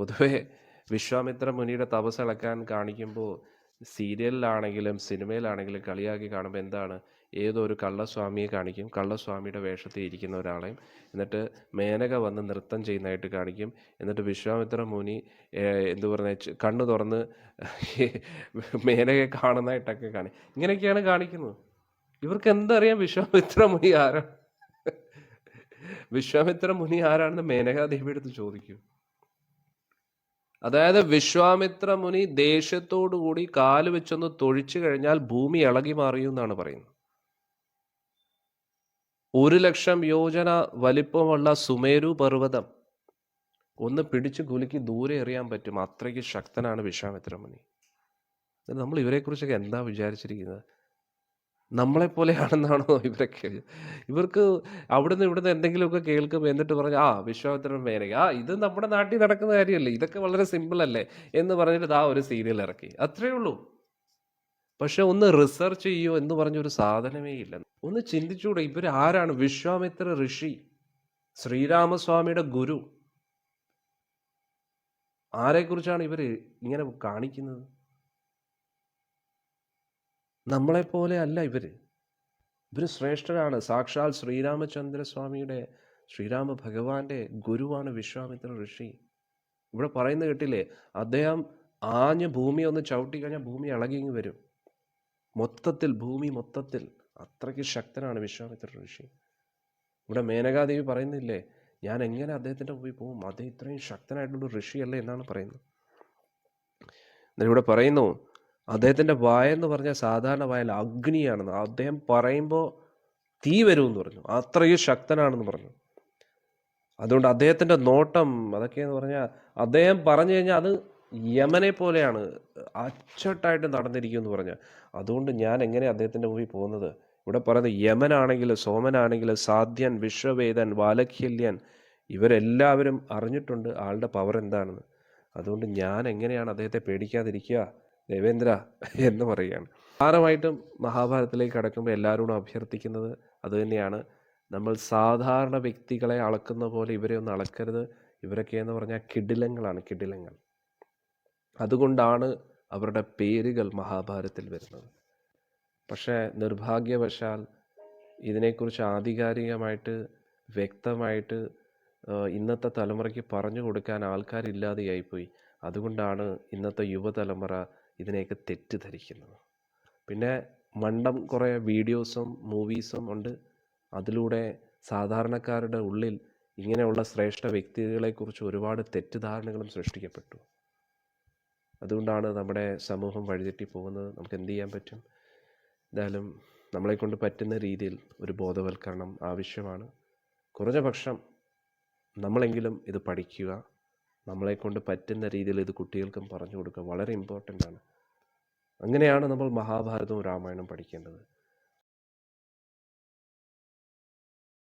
പൊതുവേ വിശ്വാമിത്ര മുനിയുടെ തപസ് ഇളക്കാൻ കാണിക്കുമ്പോൾ സീരിയലിലാണെങ്കിലും സിനിമയിലാണെങ്കിലും കളിയാക്കി കാണുമ്പോൾ എന്താണ് ഏതോ ഒരു കള്ളസ്വാമിയെ കാണിക്കും? കള്ളസ്വാമിയുടെ വേഷത്തിൽ ഇരിക്കുന്ന ഒരാളെയും എന്നിട്ട് മേനക വന്ന് നൃത്തം ചെയ്യുന്നതായിട്ട് കാണിക്കും. എന്നിട്ട് വിശ്വാമിത്ര മുനി എന്തു പറഞ്ഞ കണ്ണു തുറന്ന് മേനകയെ കാണുന്നതായിട്ടൊക്കെ കാണി ഇങ്ങനെയൊക്കെയാണ് കാണിക്കുന്നത്. ഇവർക്ക് എന്തറിയാം വിശ്വാമിത്ര മുനി ആരാണ് വിശ്വാമിത്ര മുനി ആരാണെന്ന് മേനകാദേവി എടുത്ത് ചോദിക്കും. അതായത് വിശ്വാമിത്ര മുനി ദേഷ്യത്തോടു കൂടി കാൽ വെച്ചൊന്ന് തൊഴിച്ചു കഴിഞ്ഞാൽ ഭൂമി ഇളകി മാറിയും എന്നാണ് പറയുന്നത്. ഒരു ലക്ഷം യോജന വലിപ്പമുള്ള സുമേരു പർവതം ഒന്ന് പിടിച്ചു കുലുക്കി ദൂരെ എറിയാൻ പറ്റും. അത്രയ്ക്ക് ശക്തനാണ് വിശ്വാമിത്ര മുനി നമ്മൾ ഇവരെക്കുറിച്ചൊക്കെ എന്താ വിചാരിച്ചിരിക്കുന്നത്? നമ്മളെപ്പോലെയാണെന്നാണോ ഇവരൊക്കെ ഇവർക്ക് അവിടുന്ന് ഇവിടുന്ന് എന്തെങ്കിലുമൊക്കെ കേൾക്കും എന്നിട്ട് പറഞ്ഞ് ആ വിശ്വാമിത്രൻ മേനക ആ ഇത് നമ്മുടെ നാട്ടിൽ നടക്കുന്ന കാര്യമല്ലേ ഇതൊക്കെ വളരെ സിമ്പിൾ അല്ലേ? എന്ന് പറഞ്ഞിട്ട് ആ ഒരു സീരിയൽ ഇറക്കി. അത്രയേ ഉള്ളൂ. പക്ഷെ ഒന്ന് റിസർച്ച് ചെയ്യോ എന്ന് പറഞ്ഞൊരു സാധനമേ ഇല്ല. ഒന്ന് ചിന്തിച്ചുകൂടെ ഇവർ ആരാണ്? വിശ്വാമിത്ര ഋഷി ശ്രീരാമസ്വാമിയുടെ ഗുരു. ആരെക്കുറിച്ചാണ് ഇവർ ഇങ്ങനെ കാണിക്കുന്നത്? നമ്മളെപ്പോലെ അല്ല ഇവർ ഇവർ ശ്രേഷ്ഠരാണ്. സാക്ഷാൽ ശ്രീരാമചന്ദ്രസ്വാമിയുടെ ശ്രീരാമ ഭഗവാന്റെ ഗുരുവാണ് വിശ്വാമിത്ര ഋഷി. ഇവിടെ പറയുന്നത് കേട്ടില്ലേ? അദ്ദേഹം ആഞ്ഞ് ഭൂമി ഒന്ന് ചവിട്ടി കഴിഞ്ഞാൽ ഭൂമി ഇളകിങ്ങി വരും. മൊത്തത്തിൽ ഭൂമി മൊത്തത്തിൽ അത്രയ്ക്ക് ശക്തനാണ് വിശ്വാമിത്ര ഋഷി. ഇവിടെ മേനകാദേവി പറയുന്നില്ലേ? ഞാൻ എങ്ങനെ അദ്ദേഹത്തിന്റെ മുമ്പിൽ പോകും അദ്ദേഹം ഇത്രയും ശക്തനായിട്ടുള്ള ഋഷിയല്ലേ എന്നാണ് പറയുന്നത്. എന്നിട്ട് ഇവിടെ പറയുന്നു അദ്ദേഹത്തിന്റെ വായെന്ന് പറഞ്ഞാൽ സാധാരണ വായൽ അഗ്നിയാണെന്ന്. അദ്ദേഹം പറയുമ്പോൾ തീ വരുമെന്ന് പറഞ്ഞു. അത്രയും ശക്തനാണെന്ന് പറഞ്ഞു. അതുകൊണ്ട് അദ്ദേഹത്തിന്റെ നോട്ടം അതൊക്കെയെന്ന് പറഞ്ഞാൽ അദ്ദേഹം പറഞ്ഞു കഴിഞ്ഞാൽ അത് യമനെ പോലെയാണ് അച്ചട്ടായിട്ട് നടന്നിരിക്കുമെന്ന് പറഞ്ഞാൽ. അതുകൊണ്ട് ഞാൻ എങ്ങനെ അദ്ദേഹത്തിന്റെ മുമ്പിൽ പോകുന്നത്? ഇവിടെ പറയുന്നത് യമനാണെങ്കിൽ സോമനാണെങ്കിൽ സാധ്യൻ വിശ്വവേദൻ വാലഖ്യല്യൻ ഇവരെല്ലാവരും അറിഞ്ഞിട്ടുണ്ട് ആളുടെ പവർ എന്താണെന്ന്. അതുകൊണ്ട് ഞാൻ എങ്ങനെയാണ് അദ്ദേഹത്തെ പേടിക്കാതിരിക്കുക? ദേവേന്ദ്ര എന്ന് പറയുകയാണ്. പ്രധാനമായിട്ടും മഹാഭാരതത്തിലേക്ക് കടക്കുമ്പോൾ എല്ലാവരോടും അഭ്യർത്ഥിക്കുന്നത് അതുതന്നെയാണ് നമ്മൾ സാധാരണ വ്യക്തികളെ അളക്കുന്ന പോലെ ഇവരെ ഒന്നും അളക്കരുത്. ഇവരൊക്കെ എന്ന് പറഞ്ഞാൽ കിടിലങ്ങളാണ് കിടിലങ്ങൾ. അതുകൊണ്ടാണ് അവരുടെ പേരുകൾ മഹാഭാരതത്തിൽ വരുന്നത്. പക്ഷേ നിർഭാഗ്യവശാൽ ഇതിനെക്കുറിച്ച് ആധികാരികമായിട്ട് വ്യക്തമായിട്ട് ഇന്നത്തെ തലമുറയ്ക്ക് പറഞ്ഞു കൊടുക്കാൻ ആൾക്കാരില്ലാതെയായിപ്പോയി. അതുകൊണ്ടാണ് ഇന്നത്തെ യുവതലമുറ ഇതിനെയൊക്കെ തെറ്റിദ്ധരിക്കുന്നത്. പിന്നെ മണ്ടം കുറേ വീഡിയോസും മൂവീസും ഉണ്ട്. അതിലൂടെ സാധാരണക്കാരുടെ ഉള്ളിൽ ഇങ്ങനെയുള്ള ശ്രേഷ്ഠ വ്യക്തികളെക്കുറിച്ച് ഒരുപാട് തെറ്റിദ്ധാരണകളും സൃഷ്ടിക്കപ്പെട്ടു. അതുകൊണ്ടാണ് നമ്മുടെ സമൂഹം വഴിതെറ്റി പോകുന്നത്. നമുക്ക് എന്ത് ചെയ്യാൻ പറ്റും? എന്തായാലും നമ്മളെ കൊണ്ട് പറ്റുന്ന രീതിയിൽ ഒരു ബോധവൽക്കരണം ആവശ്യമാണ്. കുറഞ്ഞ പക്ഷം നമ്മളെങ്കിലും ഇത് പഠിക്കുക. നമ്മളെ കൊണ്ട് പറ്റുന്ന രീതിയിൽ ഇത് കുട്ടികൾക്കും പറഞ്ഞു കൊടുക്കുക വളരെ ഇമ്പോർട്ടന്റ് ആണ്. അങ്ങനെയാണ് നമ്മൾ മഹാഭാരതവും രാമായണവും പഠിക്കേണ്ടത്.